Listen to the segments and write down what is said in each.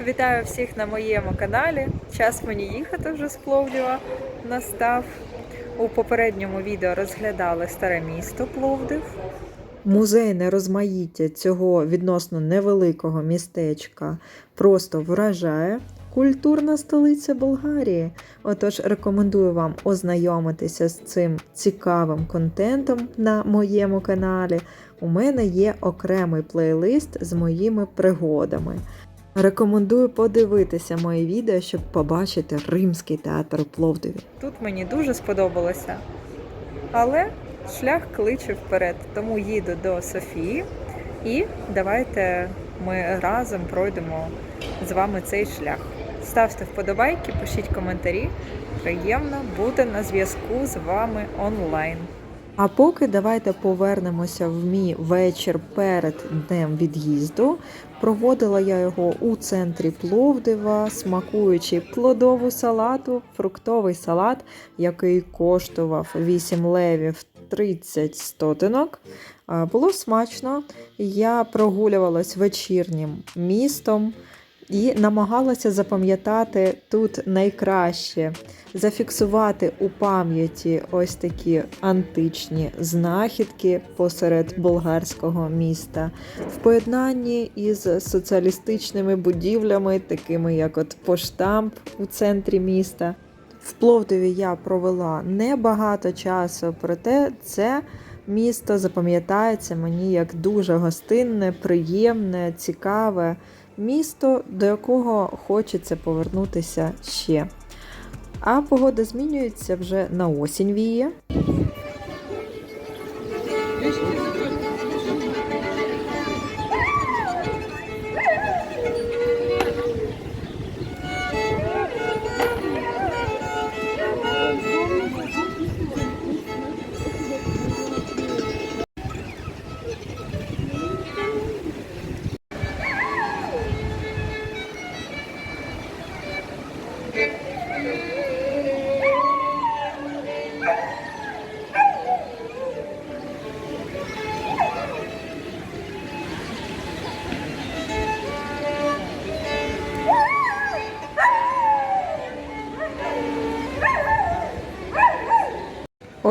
Вітаю всіх на моєму каналі. Час мені їхати вже з Пловдіва настав. У попередньому відео розглядали старе місто Пловдив. Музейне розмаїття цього відносно невеликого містечка просто вражає. Культурна столиця Болгарії. Отож, рекомендую вам ознайомитися з цим цікавим контентом на моєму каналі. У мене є окремий плейлист з моїми пригодами. Рекомендую подивитися моє відео, щоб побачити римський театр у Пловдиві. Тут мені дуже сподобалося, але шлях кличе вперед, тому їду до Софії і давайте ми разом пройдемо з вами цей шлях. Ставте вподобайки, пишіть коментарі. Приємно бути на зв'язку з вами онлайн. А поки давайте повернемося в мій вечір перед днем від'їзду. Проводила я його у центрі Пловдива, смакуючи плодову салату, фруктовий салат, який коштував 8 левів 30 стотинок. Було смачно. Я прогулювалась вечірнім містом і намагалася запам'ятати тут найкраще, зафіксувати у пам'яті ось такі античні знахідки посеред болгарського міста, в поєднанні із соціалістичними будівлями, такими як от поштамп у центрі міста. В Пловдиві я провела небагато часу, проте це місто запам'ятається мені як дуже гостинне, приємне, цікаве місто, до якого хочеться повернутися ще. А погода змінюється вже на осінь віє.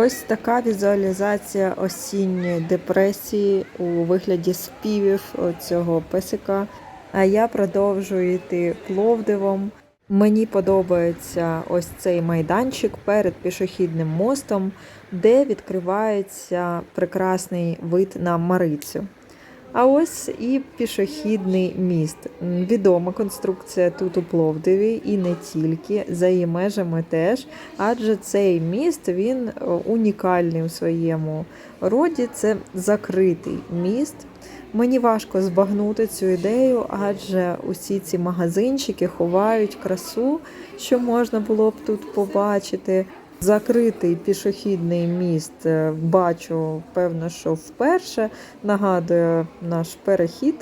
Ось така візуалізація осінньої депресії у вигляді співів цього песика. А я продовжую йти Пловдивом. Мені подобається ось цей майданчик перед пішохідним мостом, де відкривається прекрасний вид на Марицю. А ось і пішохідний міст. Відома конструкція тут у Пловдиві і не тільки, за її межами теж. Адже цей міст він е, унікальний у своєму роді. Це закритий міст. Мені важко збагнути цю ідею, адже усі ці магазинчики ховають красу, що можна було б тут побачити. Закритий пішохідний міст е, бачу, певно, що вперше нагадує наш перехід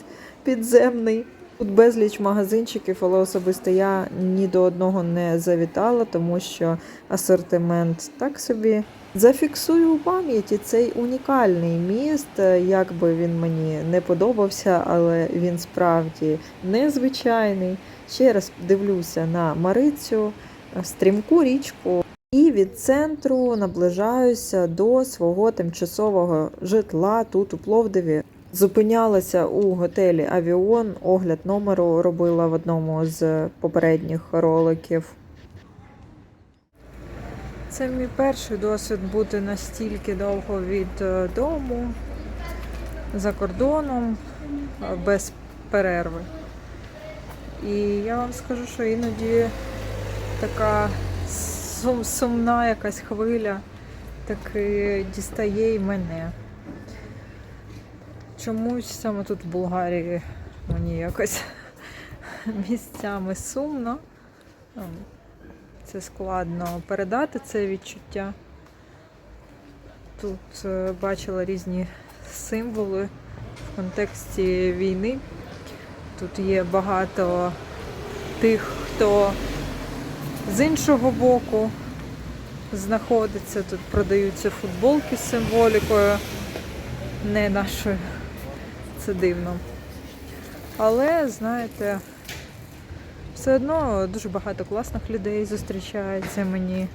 підземний. Тут безліч магазинчиків, але особисто я ні до одного не завітала, тому що асортимент так собі. Зафіксую у пам'яті цей унікальний міст. е, Як би він мені не подобався, але він справді незвичайний. Ще раз дивлюся на Марицю, е, стрімку річку. І від центру наближаюся до свого тимчасового житла тут у Пловдиві. Зупинялася у готелі Авіон. Огляд номеру робила в одному з попередніх роликів. Це мій перший досвід бути настільки довго від е, дому за кордоном без перерви. І я вам скажу, що іноді така сумна якась хвиля таки дістає і мене. Чомусь саме тут в Болгарії мені якось місцями сумно. Ем, Це складно передати це відчуття. Тут е, бачила різні символи в контексті війни. Тут є багато тих, хто з іншого боку знаходиться. Тут продаються футболки з символікою, не нашою. Це дивно. Але, знаєте, Все одно дуже багато класних людей зустрічається мені.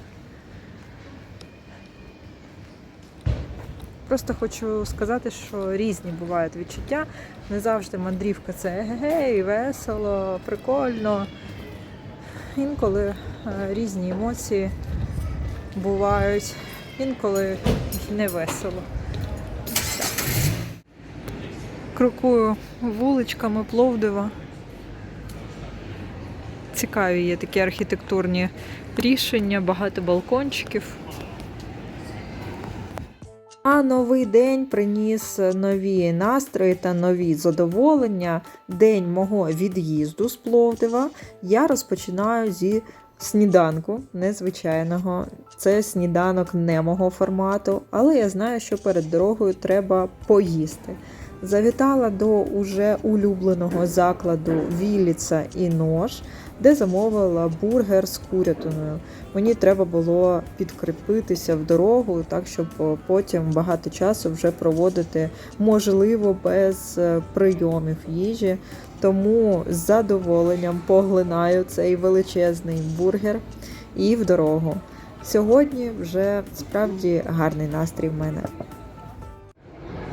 Просто хочу сказати, що різні бувають відчуття. Не завжди мандрівка це гей, весело, прикольно. Інколи різні емоції бувають, інколи не весело. Крокую вуличками Пловдива. Цікаві є такі архітектурні рішення, багато балкончиків. А новий день приніс нові настрої та нові задоволення. День мого від'їзду з Пловдива я розпочинаю зі сніданку незвичайного. Це сніданок не мого формату, але я знаю, що перед дорогою треба поїсти. Завітала до уже улюбленого закладу Віліца і Нож, де замовила бургер з курятиною. Мені треба було підкріпитися в дорогу, так щоб е, потім багато часу вже проводити можливо без е, прийомів їжі. Тому з задоволенням поглинаю цей величезний бургер і в дорогу. Сьогодні вже справді гарний настрій в мене.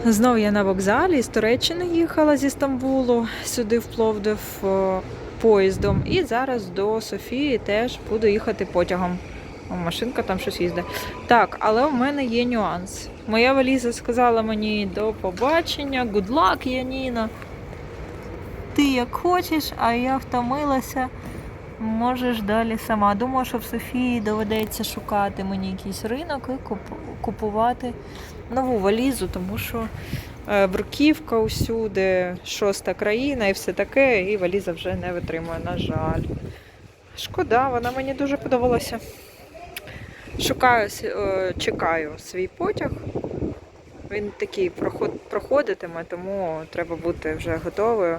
Знову я на вокзалі з Туреччини їхала зі Стамбулу сюди в Пловдив е, поїздом. І зараз до Софії теж буду їхати потягом. Машинка там щось їздить. Так, але у мене є нюанс. Моя валіза сказала мені до побачення, good luck, Яніна. Ти як хочеш, а я втомилася. Можеш далі сама. Думаю, що в Софії доведеться шукати мені якийсь ринок і купувати нову валізу, тому що бруківка усюди, шоста країна і все таке, і валіза вже не витримує, на жаль. Шкода, вона мені дуже подобалася. Шукаю, е, чекаю свій потяг. Він такий проходитиме, тому треба бути вже готовою.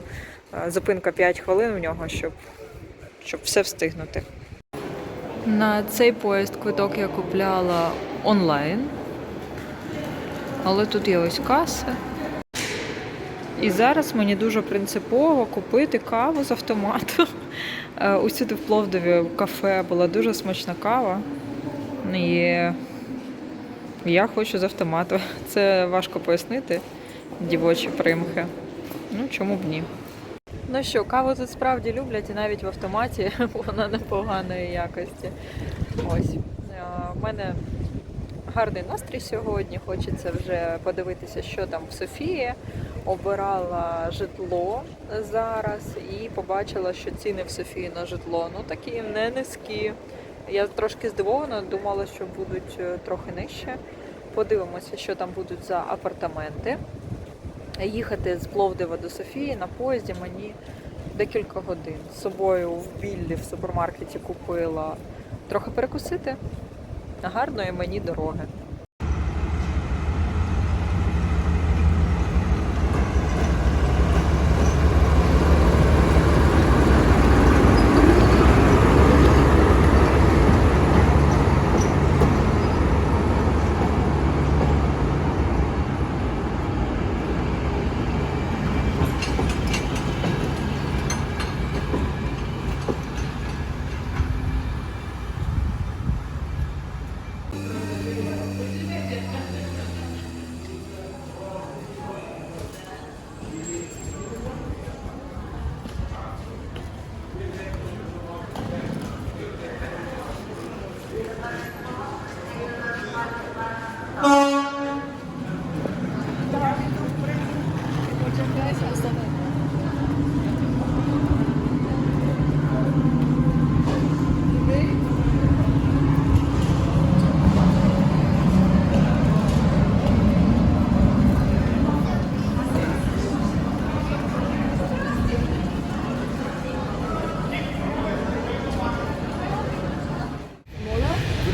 Е, Зупинка 5 хвилин у нього, щоб, щоб все встигнути. На цей поїзд квиток я купляла онлайн. Але тут є ось каса. І зараз мені дуже принципово купити каву з автомату. Е, Усюди в Пловдові в кафе була дуже смачна кава. І я хочу з автомату. Це важко пояснити, дівочі примхи. Ну, чому б ні? Ну що, каву тут справді люблять і навіть в автоматі вона непоганої якості. Ось. У мене гарний настрій сьогодні. Хочеться вже подивитися, що там в Софії. Обирала житло зараз і побачила, що ціни в Софії на житло ну такі не низькі. Я трошки здивована, думала, що будуть е, трохи нижче. Подивимося, що там будуть за апартаменти. Їхати з Пловдива до Софії на поїзді мені декілька годин. З собою в Біллі в супермаркеті купила трохи перекусити. Гарної мені дороги.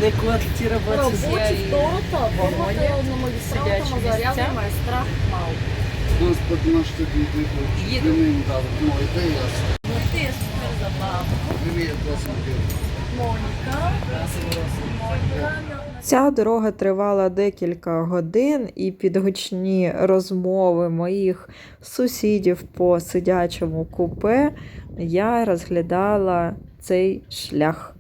Вони квартира 20 Робочі вторта, вагоні, в одному сидячі відстрокому місця. заряду майстра мав. Транспорт наш тоді йде. Їду. Він дав. Ну, іде ясно. Ти супер забавно. Привіт, Господи. Моніка. Моніка Ця дорога тривала декілька годин, і під гучні розмови моїх сусідів по сидячому купе я розглядала цей шлях.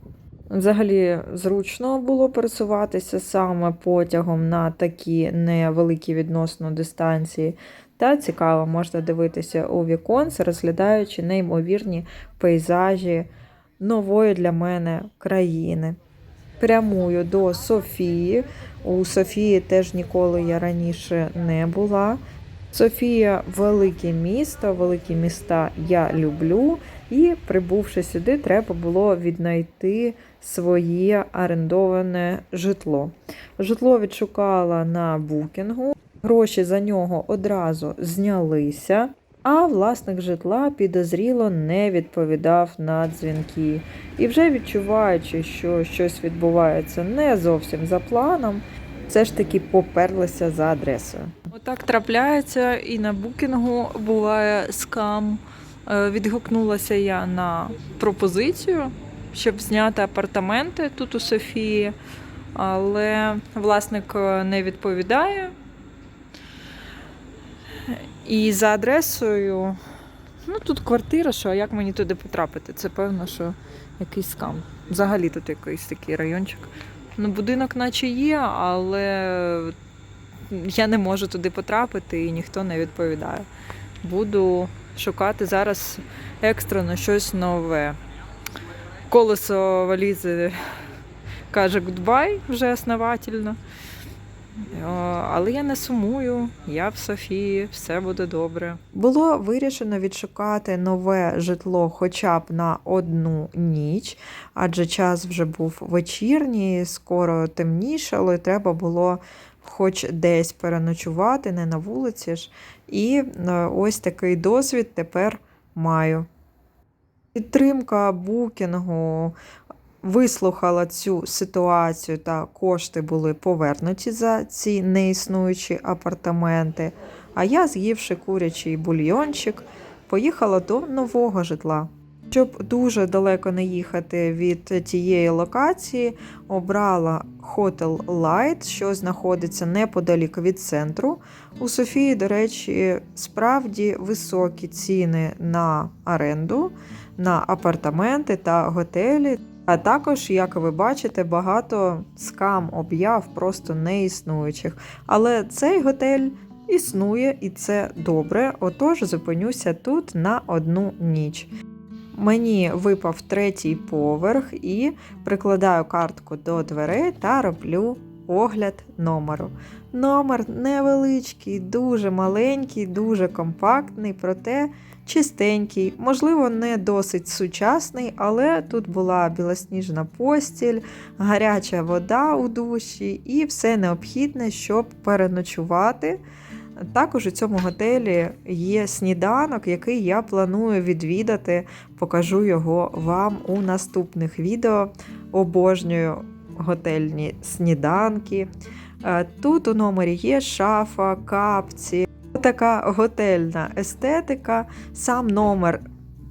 Взагалі зручно було пересуватися саме потягом на такі невеликі відносно дистанції. Та цікаво можна дивитися у віконце, розглядаючи неймовірні пейзажі нової для мене країни. Прямую до Софії. У Софії теж ніколи я раніше не була. Софія велике місто, великі міста я люблю. І прибувши сюди, треба було віднайти своє орендоване житло. Житло відшукала на букінгу, гроші за нього одразу знялися, а власник житла підозріло не відповідав на дзвінки. І вже відчуваючи, що щось відбувається не зовсім за планом, все ж таки поперлися за адресою. Отак трапляється, і на букінгу буває скам. Е, Відгукнулася я на пропозицію, щоб зняти апартаменти тут у Софії, але власник е, не відповідає. І за адресою, ну тут квартира, що а як мені туди потрапити? Це певно, що якийсь скам. Взагалі тут якийсь такий райончик. Ну, будинок наче є, але я не можу туди потрапити і ніхто не відповідає. Буду шукати зараз екстрено щось нове. Колесо валізи каже гудбай вже основательно. О, Але я не сумую, я в Софії, все буде добре. Було вирішено відшукати нове житло хоча б на одну ніч, адже час вже був вечірній, скоро темнішало, і треба було хоч десь переночувати, не на вулиці ж. І е, ось такий досвід тепер маю. Підтримка букінгу вислухала цю ситуацію та кошти були повернуті за ці неіснуючі апартаменти. А я, з'ївши курячий бульйончик, поїхала до нового житла. Щоб дуже далеко не їхати від тієї локації, обрала Hotel Light, що знаходиться неподалік від центру. У Софії, до речі, справді високі ціни на оренду, на апартаменти та готелі. А також, як ви бачите, багато скам об'яв просто неіснуючих. Але цей готель існує і це добре. Отож, зупинюся тут на одну ніч. Мені випав третій поверх і прикладаю картку до дверей та роблю огляд номеру. Номер невеличкий, дуже маленький, дуже компактний, проте чистенький, можливо, не досить сучасний, але тут була білосніжна постіль, гаряча вода у душі і все необхідне, щоб переночувати. Також у цьому готелі є сніданок, який я планую відвідати. Покажу його вам у наступних відео. Обожнюю готельні сніданки. Е, Тут у номері є шафа, капці, така готельна естетика. Сам номер,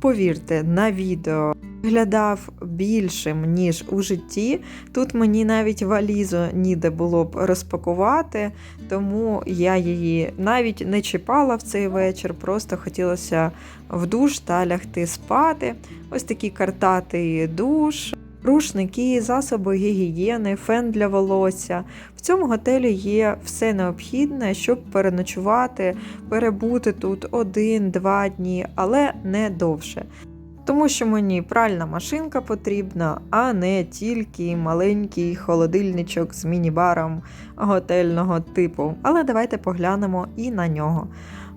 повірте, на відео виглядав більшим, ніж у житті. Тут мені навіть валізу ніде було б розпакувати, тому я її навіть не чіпала в цей вечір, просто хотілося в душ та лягти спати. Ось такий картатий душ. Рушники, засоби гігієни, фен для волосся. В цьому готелі є все необхідне, щоб переночувати, перебути тут один-два дні, але не довше. Тому що мені пральна машинка потрібна, а не тільки маленький холодильничок з міні-баром готельного типу. Але давайте поглянемо і на нього.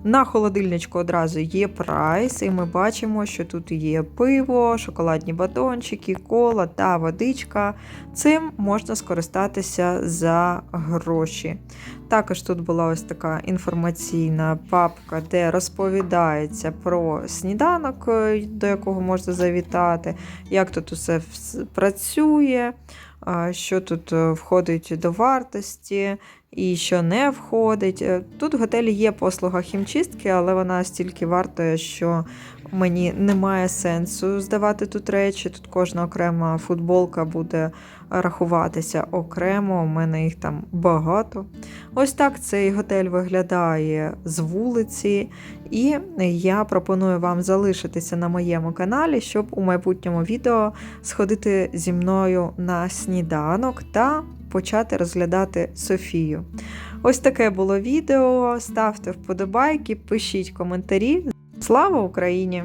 На холодильничку одразу є прайс, і ми бачимо, що тут є пиво, шоколадні батончики, кола та водичка. Цим можна скористатися за гроші. Також тут була ось така інформаційна папка, де розповідається про сніданок, е, до якого можна завітати, як тут усе працює, що тут е, входить до вартості. і що не входить. Е, Тут в готелі є послуга хімчистки, але вона стільки вартує, що мені немає сенсу здавати тут речі. Тут кожна окрема футболка буде рахуватися окремо. У мене їх там багато. Ось так цей готель виглядає з вулиці, і я пропоную вам залишитися на моєму каналі, щоб у майбутньому відео сходити зі мною на сніданок та почати розглядати Софію. Ось таке було відео. Ставте вподобайки, пишіть коментарі. Слава Україні!